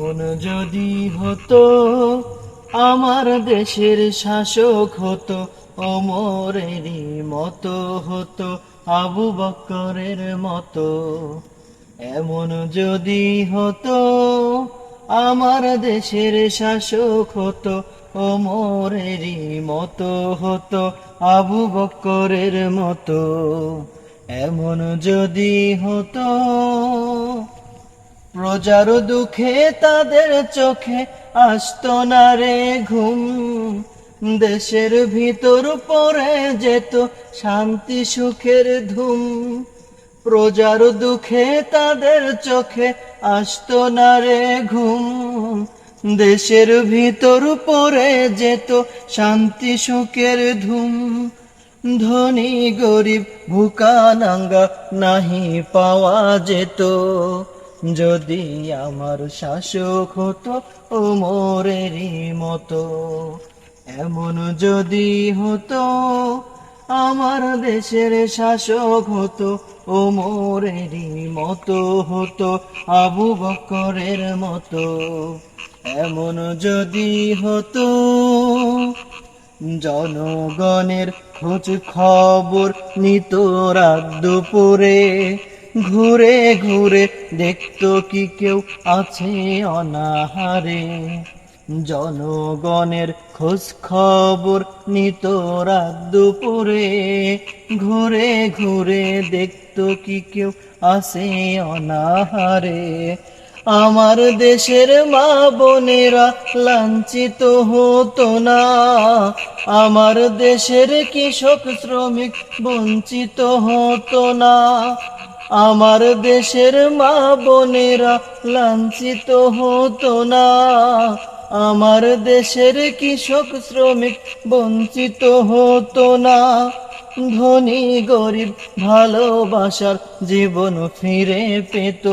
এমন যদি হতো, আমার দেশের শাসক হতো, অমরেরই মতো হতো, আবু বক্করের মতো। এমন যদি হতো, আমার দেশের শাসক হতো, অমরেরই মতো হতো, আবু বক্করের মতো। এমন যদি হতো প্রজার দুঃখে তাদের চোখে আসত না রে ঘুম। দেশের ভিতর পড়ে যেত শান্তি সুখের ধুম। প্রজার দুঃখে তাদের চোখে আসত না রে ঘুম। দেশের ভিতর পড়ে যেত শান্তি সুখের ধুম। ধনী, গরিব, ভুকা, নাঙ্গা, নাহি পাওয়া যেত। যদি আমার শাসক হতো ও মোরেরই মতো, এমন যদি হতো আমার দেশের শাসক হতো ও মোরেরই মতো হতো, আবু বকরের মতো, এমন যদি হতো জনগণের খোঁজ খবর নিত রাত দুপুরে ঘুরে ঘুরে দেখতো কি কেউ আছে অনাহারে। জনগণের খোঁজ খবর নিত রাত দুপুরে। ঘুরে ঘুরে দেখতো কি কেউ আছে অনাহারে। আমার দেশের মা বোনেরা লাঞ্ছিত হতো না। আমার দেশের কৃষক শ্রমিক বঞ্চিত হতো না। আমার দেশের মা বোনেরা লাঞ্ছিত হতো না। আমার দেশের কৃষক, শ্রমিক বঞ্চিত হতো না। ধনী, গরিব ভালোবাসার জীবন ফিরে পেত।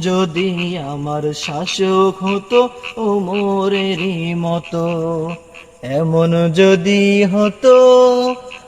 যদি আমার শাসক হতো ও মোরেরই মতো, এমন যদি হতো